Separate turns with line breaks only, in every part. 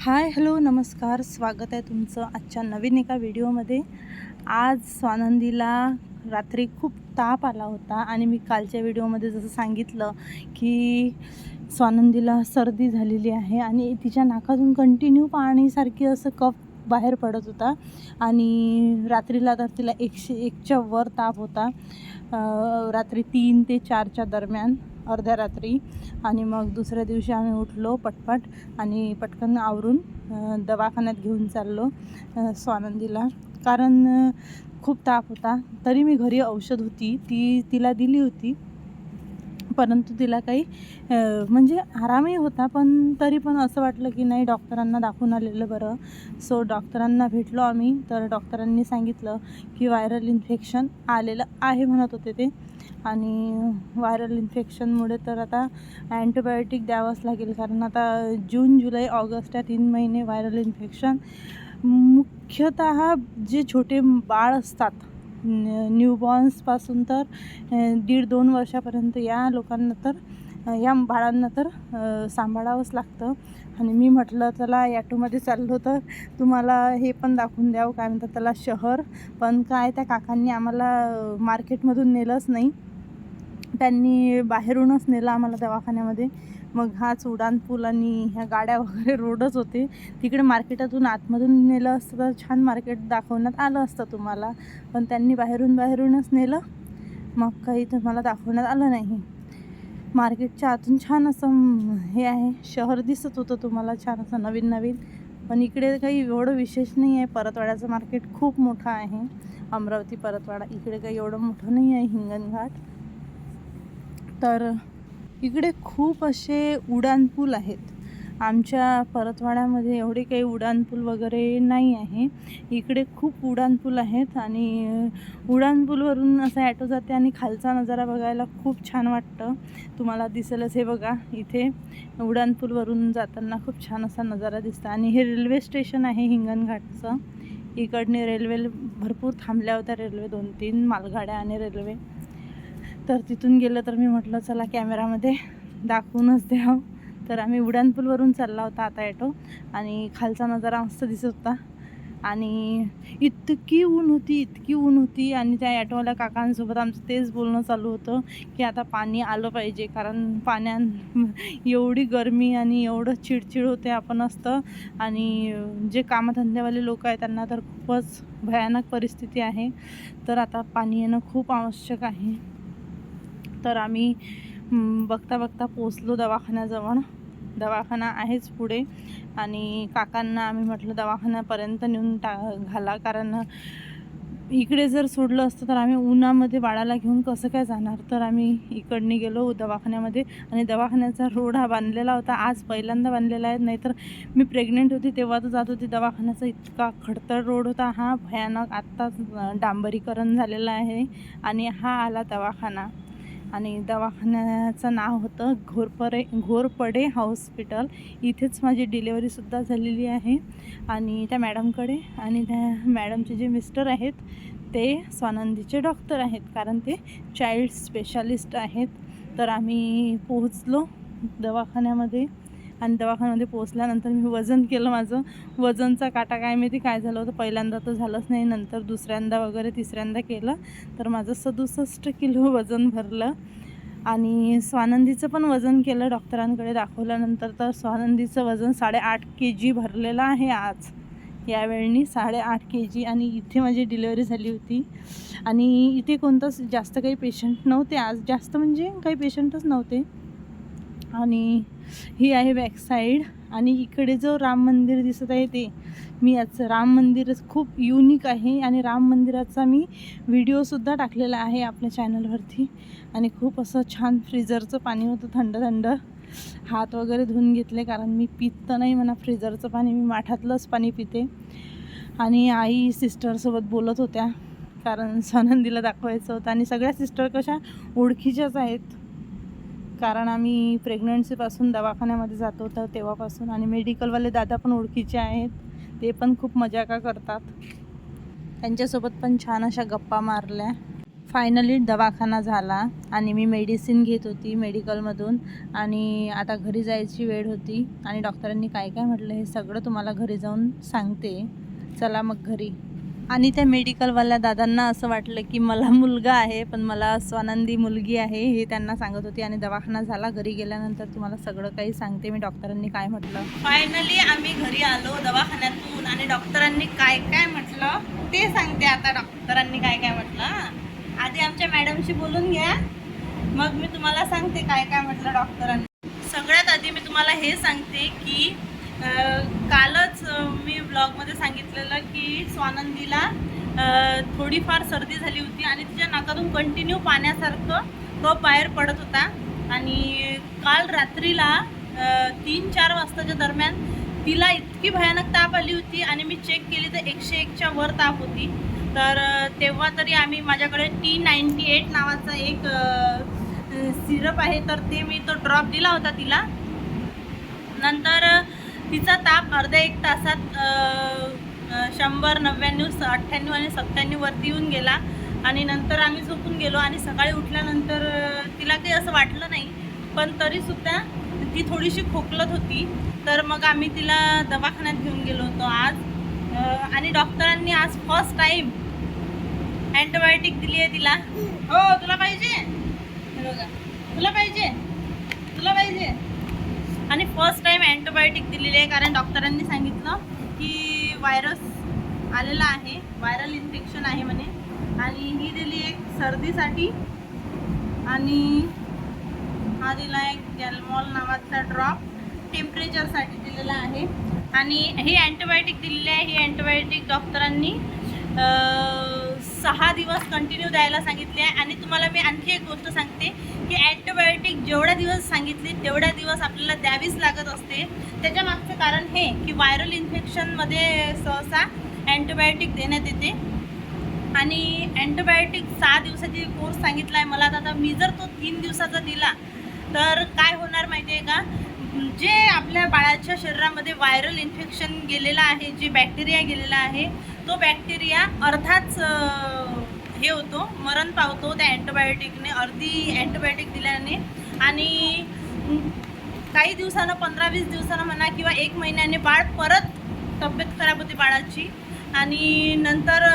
Hi hello नमस्कार. स्वागत आहे तुमचं आजच्या नवीन एका व्हिडिओमध्ये. आज स्वानंदीला रात्री खूप ताप आला होता आणि मी कालच्या व्हिडिओमध्ये जसं सांगितलं की स्वानंदीला सर्दी झालेली आहे आणि तिच्या नाकातून कंटिन्यू पाणीसारखी असं कफ बाहेर पडत होता आणि रात्रीला तर तिला एकशे एकच्या वर ताप होता. रात्री तीन ते चारच्या दरम्यान. अर्ध्या रात्री. आणि मग दुसऱ्या दिवशी आम्ही उठलो पटपट आणि पटकन आवरून दवाखान्यात घेऊन चाललो स्वानंदीला. कारण खूप ताप होता. तरी मी घरी औषध होती. ती तिला दिली होती. परंतु तिला काही म्हणजे आरामही होता. पण तरी पण असं वाटलं की नाही डॉक्टरांना दाखवून आलेलं बरं. सो डॉक्टरांना भेटलो आम्ही. तर डॉक्टरांनी सांगितलं की व्हायरल इन्फेक्शन आलेलं आहे म्हणत होते ते. आणि व्हायरल इन्फेक्शनमुळे तर आता अँटीबायोटिक द्यावंच लागेल. कारण आता जून जुलै ऑगस्ट या तीन महिने व्हायरल इन्फेक्शन मुख्यतः जे छोटे बाळ असतात न्यूबॉर्न्सपासून तर दीड दोन वर्षापर्यंत या लोकांना तर या बाळांना तर सांभाळावंच लागतं. आणि मी म्हटलं चला ॲटोमध्ये चाललो तर तुम्हाला हे पण दाखवून द्यावं. काय म्हणतात त्याला शहर. पण काय त्या काकांनी आम्हाला मार्केटमधून नेलंच नाही. त्यांनी बाहेरूनच नेलं आम्हाला दवाखान्यामध्ये. मग हाच उडाणपूल आणि ह्या गाड्या वगैरे रोडच होते. तिकडे मार्केटातून आतमधून नेलं असतं तर छान मार्केट दाखवण्यात आलं असतं तुम्हाला. पण त्यांनी बाहेरून बाहेरूनच नेलं. मग काही तुम्हाला दाखवण्यात आलं नाही. मार्केटच्या आतून छान असं हे आहे. शहर दिसत होतं तुम्हाला छान असं नवीन नवीन. पण इकडे काही एवढं विशेष नाही आहे. परतवाड्याचं मार्केट खूप मोठं आहे. अमरावती परतवाडा इकडे काही एवढं मोठं नाही आहे. हिंगणघाट. तर इकडे खूप असे उड्डाणपूल आहेत. आमच्या परतवाड्यामध्ये एवढे काही उड्डाणपूल वगैरे नाही आहे. इकडे खूप उड्डाणपूल आहेत आणि उड्डाणपूलवरून असं ॲटो जाते आणि खालचा नजारा बघायला खूप छान वाटतं. तुम्हाला दिसेलच हे बघा इथे उड्डाणपूलवरून जाताना खूप छान असा नजारा दिसतो. आणि हे रेल्वे स्टेशन आहे हिंगणघाटचं. इकडने रेल्वे भरपूर थांबल्या होत्या रेल्वे दोन तीन मालगाड्या आणि रेल्वे. तर तिथून गेलं तर मी म्हटलं चला कॅमेरामध्ये दाखवूनच द्यावं. तर आम्ही उड्डाणपूलवरून चालला होता आता ॲटो आणि खालचा नजारा मस्त दिसत होता. आणि इतकी ऊन होती इतकी ऊन होती आणि त्या ॲटोवाल्या काकांसोबत आमचं तेच बोलणं चालू होतं की आता पाणी आलं पाहिजे कारण पाण्या एवढी गरमी आणि एवढं चिडचिड होते आपण असतं आणि जे कामधंद्यावाले लोक आहेत त्यांना तर खूपच भयानक परिस्थिती आहे. तर आता पाणी येणं खूप आवश्यक आहे. तर आम्ही बघता बघता पोचलो दवाखान्याजवळ. दवाखाना आहेच पुढे. आणि काकांना आम्ही म्हटलं दवाखान्यापर्यंत नेऊन टा घाला. कारण इकडे जर सोडलं असतं तर आम्ही उन्हामध्ये बाळाला घेऊन कसं काय जाणार? तर आम्ही इकडने गेलो दवाखान्यामध्ये. आणि दवाखान्याचा रोड हा बांधलेला होता. आज पहिल्यांदा बांधलेला आहे. नाहीतर मी प्रेग्नेंट होती तेव्हा तर जात होती. दवाखान्याचा इतका खडतर रोड होता. हा भयानक आत्ताच डांबरीकरण झालेलं आहे. आणि हा आला दवाखाना. आणि दवाखान्याचं नाव होतं घोरपरे घोरपडे हॉस्पिटल. इथेच माझी डिलेवरीसुद्धा झालेली आहे. आणि त्या मॅडमकडे आणि त्या मॅडमचे जे मिस्टर आहेत ते स्वानंदीचे डॉक्टर आहेत. कारण ते चाइल्ड स्पेशालिस्ट आहेत. तर आम्ही पोहोचलो दवाखान्यामध्ये. आणि दवाखान्यामध्ये पोचल्यानंतर मी वजन केलं माझं. वजनचा काटा काय माहिती काय झालं होतं? पहिल्यांदा तर झालंच नाही नंतर दुसऱ्यांदा वगैरे तिसऱ्यांदा केलं. तर माझं सदुसष्ट किलो वजन भरलं. आणि स्वानंदीचं पण वजन केलं डॉक्टरांकडे दाखवल्यानंतर. तर स्वानंदीचं वजन साडेआठ के जी भरलेलं आहे आज. यावेळी साडेआठ के जी आणि इथे माझी डिलेवरी झाली होती. आणि इथे कोणतंच जास्त काही पेशंट नव्हते. आज जास्त म्हणजे काही पेशंटच नव्हते. आणि ही आहे बॅक साईड आणि इकडे जो राम मंदिर दिसत आहे ते मी याचं राम मंदिर खूप युनिक आहे आणि राम मंदिराचा मी व्हिडिओसुद्धा टाकलेला आहे आपल्या चॅनलवरती आणि खूप असं छान फ्रीजरचं पाणी होतं थंड थंड. हात वगैरे धुवून घेतले कारण मी पित तर नाही म्हणा फ्रीजरचं पाणी मी माठातलंच पाणी पिते. आणि आई सिस्टरसोबत बोलत होत्या कारण सनंदीला दाखवायचं होतं. आणि सगळ्या सिस्टर कशा ओळखीच्याच आहेत. कारण आम्ही प्रेग्नन्सीपासून दवाखान्यामध्ये जातो होतं तेव्हापासून आणि मेडिकलवाले दादा पण ओळखीचे आहेत. ते पण खूप मजा का करतात. त्यांच्यासोबत पण छान अशा गप्पा मारल्या. फायनली दवाखाना झाला आणि मी मेडिसिन घेत होती मेडिकलमधून आणि आता घरी जायची वेळ होती आणि डॉक्टरांनी काय काय म्हटलं हे सगळं तुम्हाला घरी जाऊन सांगते. चला मग घरी. आणि त्या मेडिकलवाल्या दादांना असं वाटलं की मला मुलगा आहे पण मला स्वानंदी मुलगी आहे हे त्यांना सांगत होती आणि दवाखाना झाला. घरी गेल्यानंतर तुम्हाला सगळं काही सांगते मी. डॉक्टरांनी काय म्हटलं? फायनली आम्ही घरी आलो दवाखान्यातून आणि डॉक्टरांनी काय काय म्हटलं ते सांगते आता डॉक्टरांनी काय काय म्हटलं आधी आमच्या मॅडमशी बोलून घ्या. मग मी तुम्हाला सांगते काय काय म्हटलं डॉक्टरांनी. सगळ्यात आधी मी तुम्हाला हे सांगते की कालच मी ब्लॉगमध्ये सांगितलेलं की स्वानंदीला थोडीफार सर्दी झाली होती आणि तिच्या नाकातून कंटिन्यू पाण्यासारखं तो बाहेर पडत होता. आणि काल रात्रीला तीन चार वाजताच्या दरम्यान तिला इतकी भयानक ताप आली होती आणि मी चेक केली तर एकशे एकच्या वर ताप होती. तर तेव्हा तरी आम्ही माझ्याकडे टी नाईन्टी एट नावाचा एक सिरप आहे. तर ते मी तो ड्रॉप दिला होता तिला. नंतर तिचा ताप अर्ध्या एक तासात शंभर नव्याण्णव स- अठ्ठ्याण्णव आणि सत्त्याण्णव वरती येऊन गेला. आणि नंतर आम्ही झोपून गेलो आणि सकाळी उठल्यानंतर तिला काही असं वाटलं नाही. पण तरीसुद्धा ती थोडीशी खोकलत होती. तर मग आम्ही तिला दवाखान्यात घेऊन गेलो होतो आज. आणि डॉक्टरांनी आज फर्स्ट टाईम अँटीबायोटिक दिली आहे तिला. हो तुला पाहिजे? तुला पाहिजे? तुला पाहिजे? आणि फर्स्ट टाईम अँटीबायोटिक दिलेली आहे कारण डॉक्टरांनी सांगितलं की व्हायरस आलेला आहे व्हायरल इन्फेक्शन आहे म्हणे. आणि ही दिली एक सर्दीसाठी आणि हा दिला एक गॅलमॉल नावाचा ड्रॉप टेम्परेचरसाठी दिलेला आहे. आणि हे अँटीबायोटिक दिलेली आहे ही अँटीबायोटिक डॉक्टरांनी सहा दिवस कंटिन्यू द्यायला सांगितले आहे. आणि तुम्हाला मी आणखी एक गोष्ट सांगते की अँटीबायोटिक जेवढ्या दिवस सांगितली तेवढ्या दिवस आपल्याला द्यावीच लागत असते. त्याच्या मागचं कारण हे की व्हायरल इन्फेक्शनमध्ये सहसा अँटीबायोटिक देण्यात येते. आणि अँटीबायोटिक सहा दिवसाची कोर्स सांगितला आहे मला आता मी जर तो तीन दिवसाचा दिला तर काय होणार माहिती आहे का? जे आपल्या बाळाच्या शरीरामध्ये व्हायरल इन्फेक्शन गेलेलं आहे जे बॅक्टेरिया गेलेला आहे तो बॅक्टेरिया अर्धाच हे होतो मरण पावतो त्या अँटीबायोटिकने अर्धी अँटीबायोटिक दिल्याने. आणि काही दिवसानं पंधरा वीस दिवसानं म्हणा किंवा एक महिन्याने बाळ परत तब्येत खराब होते बाळाची. आणि नंतर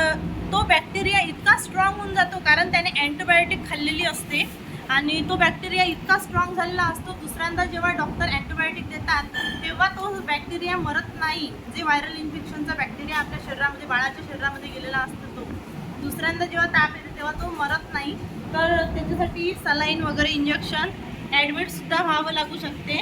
तो बॅक्टेरिया इतका स्ट्रॉंग होऊन जातो कारण त्याने अँटीबायोटिक खाल्लेली असते. आणि तो बॅक्टेरिया इतका स्ट्रॉंग झालेला असतो दुसऱ्यांदा जेव्हा डॉक्टर अँटीबायोटिक देतात तेव्हा तो बॅक्टेरिया मरत नाही जे व्हायरल इन्फेक्शनचा बॅक्टेरिया आपल्या शरीरामध्ये बाळाच्या शरीरामध्ये गेलेला असतो तो. दुसऱ्यांदा जेव्हा ताप येते तेव्हा तो मरत नाही. तर त्याच्यासाठी सलाईन वगैरे इंजेक्शन ॲडमिटसुद्धा व्हावं लागू शकते.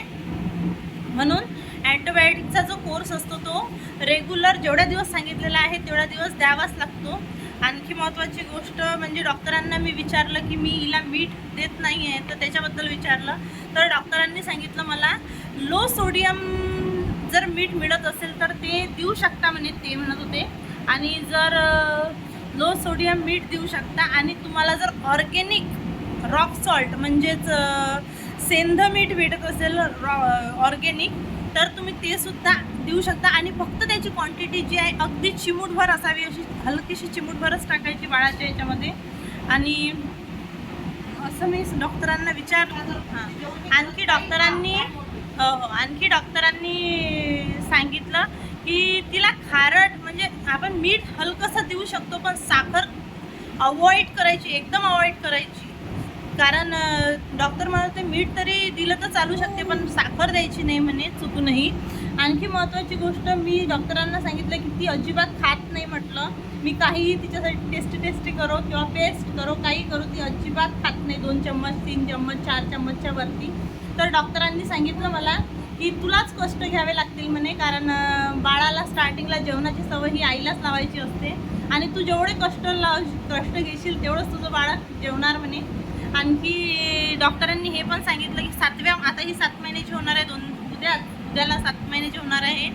म्हणून अँटीबायोटिकचा जो कोर्स असतो तो रेग्युलर जेवढ्या दिवस सांगितलेला आहे तेवढ्या दिवस द्यावाच लागतो. आणखी महत्त्वाची गोष्ट म्हणजे डॉक्टरांना मी विचारलं की मी हिला मीठ देत नाही आहे तर त्याच्याबद्दल विचारलं. तर डॉक्टरांनी सांगितलं मला लो सोडियम जर मीठ मिळत असेल तर ते देऊ शकता म्हणे ते म्हणत होते. आणि जर लो सोडियम मीठ देऊ शकता आणि तुम्हाला जर ऑर्गेनिक रॉक सॉल्ट म्हणजेच सेंध मीठ भेटत असेल रॉ ऑर्गेनिक तर तुम्ही ते सुद्धा देऊ शकता. आणि फक्त त्याची क्वांटिटी जी आहे अगदी चिमूटभर असावी अशी हलकीशी चिमूटभरच टाकायची बाळाच्या याच्यामध्ये. आणि असं मी डॉक्टरांना विचारलं. हां. आणखी डॉक्टरांनी हो हो आणखी डॉक्टरांनी सांगितलं की तिला खारट म्हणजे आपण मीठ हलकंसं देऊ शकतो पण साखर अवॉइड करायची एकदम अवॉइड करायची. कारण डॉक्टर म्हणत होते मीठ तरी दिलं तर चालू शकते पण साखर द्यायची नाही म्हणे चुकूनही. आणखी महत्त्वाची गोष्ट मी डॉक्टरांना सांगितलं की ती अजिबात खात नाही म्हटलं. मी काहीही तिच्यासाठी टेस्टी टेस्टी करो किंवा पेस्ट करो काही करू ती अजिबात खात नाही. दोन चम्मच तीन चम्मच चार चम्मचच्या वरती. तर डॉक्टरांनी सांगितलं मला की तुलाच कष्ट घ्यावे लागतील म्हणे कारण बाळाला स्टार्टिंगला जेवणाची सवय ही आईलाच लावायची असते. आणि तू जेवढे कष्ट लाव कष्ट घेशील तेवढंच तुझं बाळ जेवणार म्हणे. आणखी डॉक्टरांनी हे पण सांगितलं की सातव्या आता ही सात महिन्याची होणार आहे दोन उद्या उद्याला सात महिन्याची होणार आहे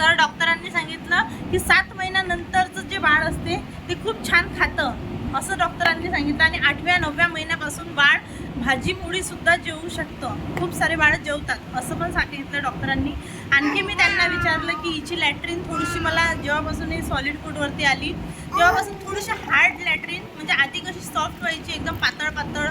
तर डॉक्टरांनी सांगितलं की सात महिन्यानंतरचं जे बाळ असते ते खूप छान खातं. असं डॉक्टरांनी सांगितलं आणि आठव्या नवव्या महिन्यापासून बाळ भाजी पोळी सुद्धा जेवू शकतं. खूप सारे बाळं जेवतात असं पण सांगितलं डॉक्टरांनी. आणखी मी त्यांना विचारलं की हिची लॅट्रिन थोडीशी मला जेव्हापासून ही सॉलिड फूडवरती आली तेव्हापासून थोडीशी हार्ड लॅट्रिन म्हणजे आधी कशी सॉफ्ट व्हायची एकदम पातळ पातळ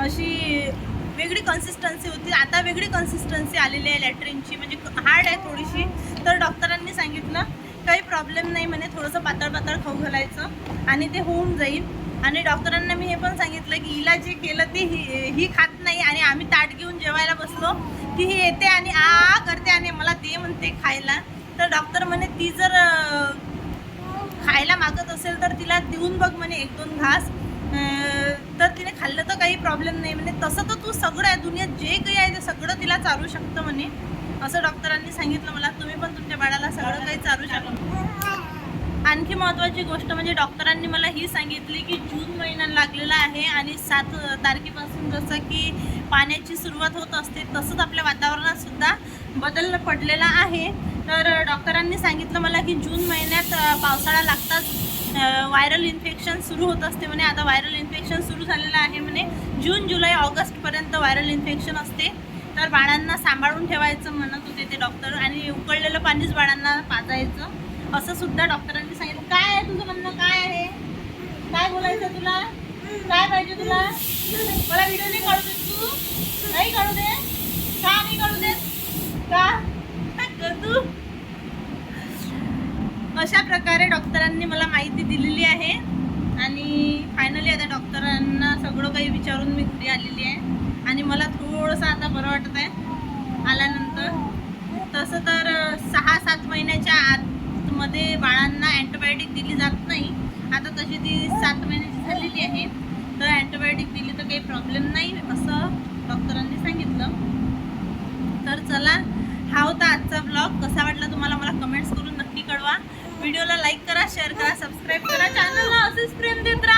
अशी वेगळी कन्सिस्टन्सी होती. आता वेगळी कन्सिस्टन्सी आलेली आहे लॅट्रिनची म्हणजे हार्ड आहे थोडीशी. तर डॉक्टरांनी सांगितलं काही प्रॉब्लेम नाही म्हणे थोडंसं पातळ पातळ खाऊ घालायचं आणि ते होऊन जाईल. आणि डॉक्टरांना मी हे पण सांगितलं की हिला जे केलं ते ही ही खात नाही आणि आम्ही ताट घेऊन जेवायला बसलो. ती ही येते आणि आ करते आणि मला ते म्हणते खायला. तर डॉक्टर म्हणे ती जर खायला मागत असेल तर तिला देऊन बघ म्हणे एक दोन घास. तर तिने खाल्लं तर काही प्रॉब्लेम नाही म्हणे. तसं तर तू सगळं आहे दुनियात जे काही आहे ते सगळं तिला चालू शकतं म्हणे. असं डॉक्टरांनी सांगितलं मला. तुम्ही पण तुमच्या बाळाला सगळं काही चालू शकता. आणखी महत्त्वाची गोष्ट म्हणजे डॉक्टरांनी मला ही सांगितली की जून महिना लागलेला आहे आणि सात तारखेपासून जसं की पाण्याची सुरुवात होत असते तसंच आपल्या वातावरणात सुद्धा बदल पडलेला आहे. तर डॉक्टरांनी सांगितलं मला की जून महिन्यात पावसाळा लागताच व्हायरल इन्फेक्शन सुरू होत असते म्हणे. आता व्हायरल इन्फेक्शन सुरू झालेलं आहे म्हणे. जून जुलै ऑगस्टपर्यंत व्हायरल इन्फेक्शन असते. तर बाळांना सांभाळून ठेवायचं म्हणत होते ते डॉक्टर आणि उकळलेलं पाणीच बाळांना पाजायचं. असं सुद्धा डॉक्टरांनी सांगितलं. काय आहे तुझं म्हणणं? काय आहे? काय बोलायचं तुला? काय पाहिजे तुला? मला व्हिडिओ नाही काढू देत तू. नाही काढू दे का नाही काढू देत? का? तू? अशा प्रकारे डॉक्टरांनी मला माहिती दिलेली आहे. आणि फायनली आता डॉक्टरांना सगळं काही विचारून मी घरी आलेली आहे. आणि मला थोडंसं आता बरं वाटत आहे. आल्यानंतर तसं तर सहा सात महिन्याच्या आतमध्ये बाळांना अँटीबायोटिक दिली जात नाही. आता तशी ती सात महिन्याची झालेली आहे. तर अँटीबायोटिक दिली तर काही प्रॉब्लेम नाही असं डॉक्टरांनी सांगितलं. तर चला हा होता आजचा ब्लॉग कसा वाटला तुम्हाला मला कमेंट्स करून नक्की कळवा. व्हिडिओला लाईक करा शेअर करा सबस्क्राईब करा. चॅनलला असेच प्रेम देत राहा.